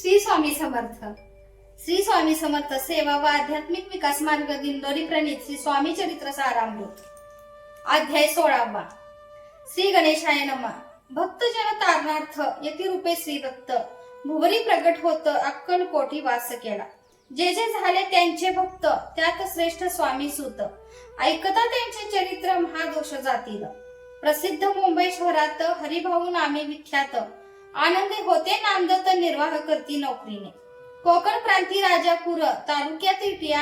श्री स्वामी समर्थ. श्री स्वामी समर्थ सेवा व आध्यात्मिक विकास मार्ग दिंडोरी प्रणित श्री स्वामी चरित्र सारामृत अध्याय सोळावा. श्री गणेशाय नमा. भक्त जन तारणार्थ यती रूपे श्री दत्त. भुवरी प्रगट होत अक्कल कोठी वास केला. जे जे झाले त्यांचे भक्त त्यात श्रेष्ठ स्वामी सुत. ऐकता त्यांचे चरित्र महादोष जातील. प्रसिद्ध मुंबई शहरात हरिभाऊ नामे विख्यात. आनंदी होते नामदत्त निर्वाह करती नोकरीने. कोकण प्रांती राजापूर तालुक्यातील इटिया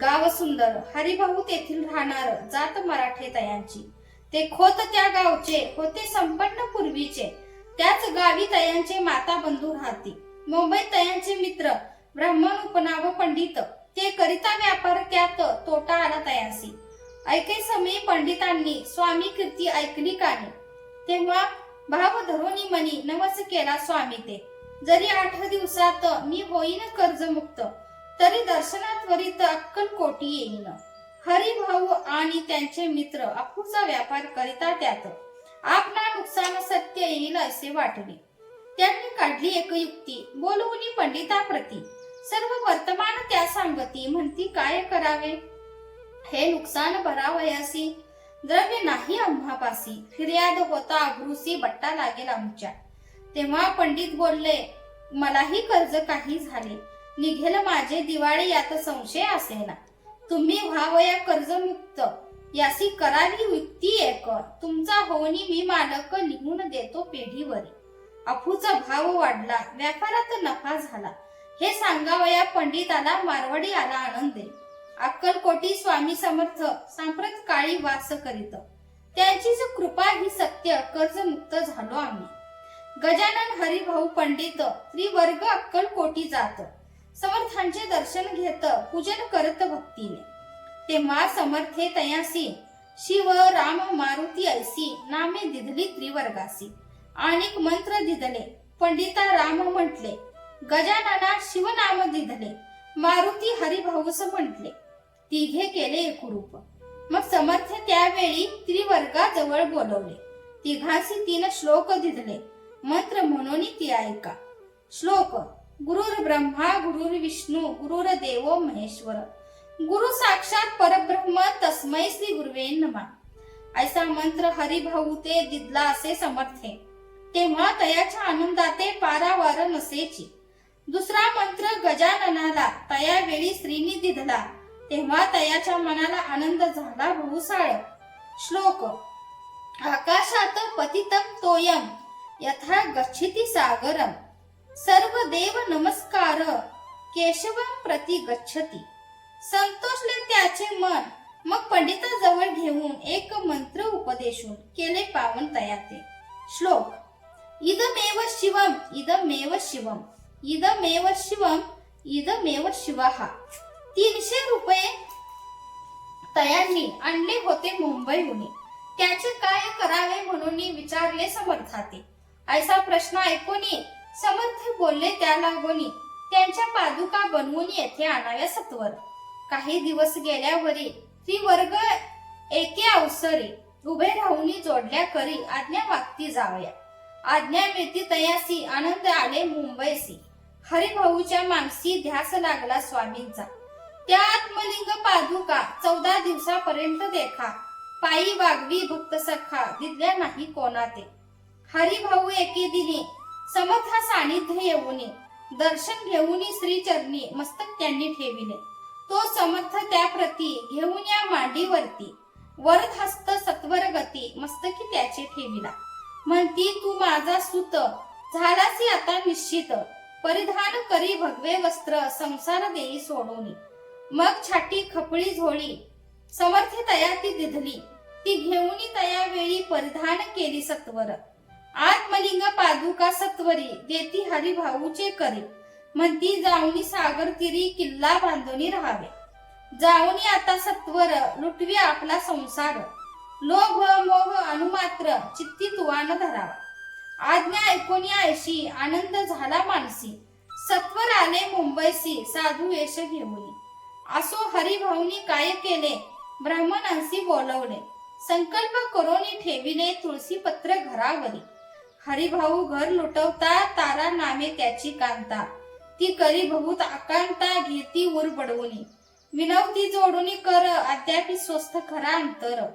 गाव सुंदर हरिभाऊ तेथील राहणार जात मराठे तयांची. ते खोत त्या गावचे होते संपन्न पूर्वीचे. त्याच गावी तयांचे माता बंधू राहती. मुंबईत तयांचे मित्र ब्राह्मण उपनाव पंडित ते करिता व्यापार त्यात तोटा आला तयांसी. ऐके समयी पंडितांनी स्वामी कीर्ती ऐकली कानी. तेव्हा भाव धरोनी मनी नवस केला स्वामी ते. जरी आठ दिवसात मी होईन कर्जमुक्त तरी दर्शनात त्वरित अक्कल कोटी येईन. हरिभाऊ आणि त्यांचे मित्र अपूचा व्यापार करिता त्यात. आपला नुकसान सत्य येईल असे वाटले. त्यांनी काढली एक युक्ती बोलवून पंडिताप्रती. सर्व वर्तमान त्या सांगती म्हणती काय करावे? हे नुकसान भरावयासी द्रव्य नाही आम्हापासी. फिर्याद होता अब्रुसी बट्टा लागेल आमच्या. तेव्हा पंडित बोलले मलाही कर्ज काही झाले. निघेल माझे दिवाळी यात संशय असेना. तुम्ही व्हावया कर्जमुक्त. यासी करावी युक्ती एक. तुमचा होनी मी मालक लिहून देतो पेढीवरी. अफूचा भाव वाढला व्यापारात नफा झाला. हे सांगावया पंडिताला मारवाडी आला आनंदे अक्कलकोटी स्वामी समर्थ सांप्रत काळी वास करीत. त्यांचीच कृपा ही सत्य कर्जमुक्त झालो आम्ही. गजानन हरिभाऊ पंडित त्रिवर्ग अक्कलकोटी जात. समर्थांचे दर्शन घेत पूजन करत भक्तीने. तेव्हा समर्थे तयासी शिव राम मारुती ऐसी नामे दिधली त्रिवर्गासी. आणिक मंत्र दिदले पंडिता राम म्हटले. गजानना शिवनाम दिधले मारुती हरिभाऊस म्हटले. तिघे केले एकरूप. मग समर्थ त्यावेळी त्रिवर्गाजवळ बोलवले. तिघांशी तीन श्लोक दिधले मंत्र म्हणून ती ऐका. श्लोक गुरुर ब्रह्मा गुरुर विष्णू गुरुर देवो महेश्वर. गुरु साक्षात परब्रह्म तस्मै श्री गुरुवे नमा. ऐसा मंत्र हरिभाऊते दिदला असे समर्थे. तेव्हा तयाच्या आनंदाते पारावार नसेची. दुसरा मंत्र गजाननाला तयावेळी श्रीनी दिधला तेव्हा तयाच्या मनाला आनंद झाला बहुसाळ श्लोक आकाशात पतितम तोयम यथा गच्छिती सागरम. सर्व देव नमस्कार केशवम प्रति गच्छती. संतोषले त्याचे मन मग पंडिताजवळ घेऊन एक मंत्र उपदेशून केले पावन तयाते श्लोक इदमेव शिवम इदमेव शिवम. इदमेव शिवम इदमेव शिवहा तीनशे रुपये तयांनी आणले होते मुंबईहून. त्याचे काय करावे म्हणून विचारले समर्थाते. ऐसा प्रश्न ऐकून समर्थ बोलले त्या लागोनी त्यांच्या पादुका बनवून येथे आणाव्या सत्वर. काही दिवस गेल्यावरी ती वर्ग एके अवसरे उभे राहून जोडल्या करी आज्ञा मागती जावया. आज्ञा मिळती तयासी आनंद आले मुंबईसी. हरिभाऊच्या मानसी ध्यास लागला स्वामींचा. त्या आत्मलिंग पादुका चौदा दिवसापर्यंत देखा. पायी वागवी भक्त सखा दिदल्या नाही कोणाते हरिभाऊ एके दिनी समथा सानिध्य येऊन. दर्शन घेऊन श्रीचरणी मस्तक त्यांनी ठेविले. तो समर्थ त्या प्रती घेऊन या मांडीवरती. वरद हस्त सत्वर गती मस्तकी त्याचे ठेविला. म्हणती तू माझा सुत झालासी आता निश्चित. परिधान करी भगवे वस्त्र संसार देई सोडवणी मग छाटी खपळी झोळी. समर्थ तया ती दिधली. ती घेऊन तया वेळी परिधान केली सत्वर. आत्मलिंग पादुका सत्वरी देती हरी भाऊचे करी. म्हणती जाऊनी सागर तिरी किल्ला बांधोनी राहावे. जाऊनी आता सत्वर लुटवी आपला संसार. लोभ मोह अनुमात्र चित्ती तुवान धरावा. आज्ञा ऐकोनी ऐशी आनंद झाला मानसी. सत्वर आले मुंबईसी साधू वेश घेऊन. असो हरिभाऊनी काय केले? ब्राह्मणांशी बोलवले. संकल्प करून ठेविले तुळशी पत्र घरावरी. हरिभाऊ घर लुटवता तारा नामे त्याची कांता. ती करी बहुत आकांता घेती उर बडवूनी. विनवती जोडून कर अद्यापि स्वस्थ खरा अंतर.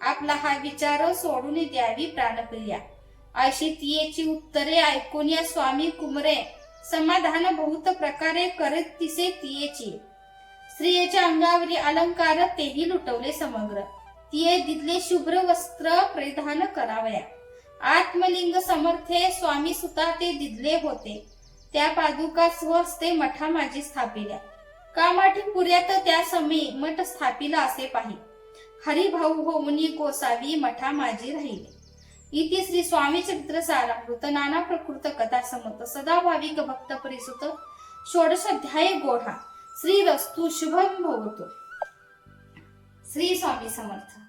आपला हा विचार सोडून द्यावी प्राणप्रिया. अशी तियेची उत्तरे ऐकून या स्वामी कुमरे समाधान बहुत प्रकारे करत तिसे तियेची. स्त्रियेच्या अंगावरील अलंकार तेही लुटवले समग्र. तिये दिदले शुभ्र वस्त्र परिधान करावया. आत्मलिंग समर्थे स्वामी सुता ते दिदले होते. त्या पादुका स्वहस्ते मठा माझी स्थापिल्या. कामाठी पुऱ्यात त्या समी मठ स्थापिला असे पाहि. हरिभाऊ होऊनी कोसावी मठा माझी राहिले. इति श्री स्वामी चरित्र सारामृत नाना प्रकृत कथा समत. सदा भाविक भक्त परिसुत. षोडशाध्याय गोढा. श्री रस्तु शुभम भवतो श्री स्वामी समर्थ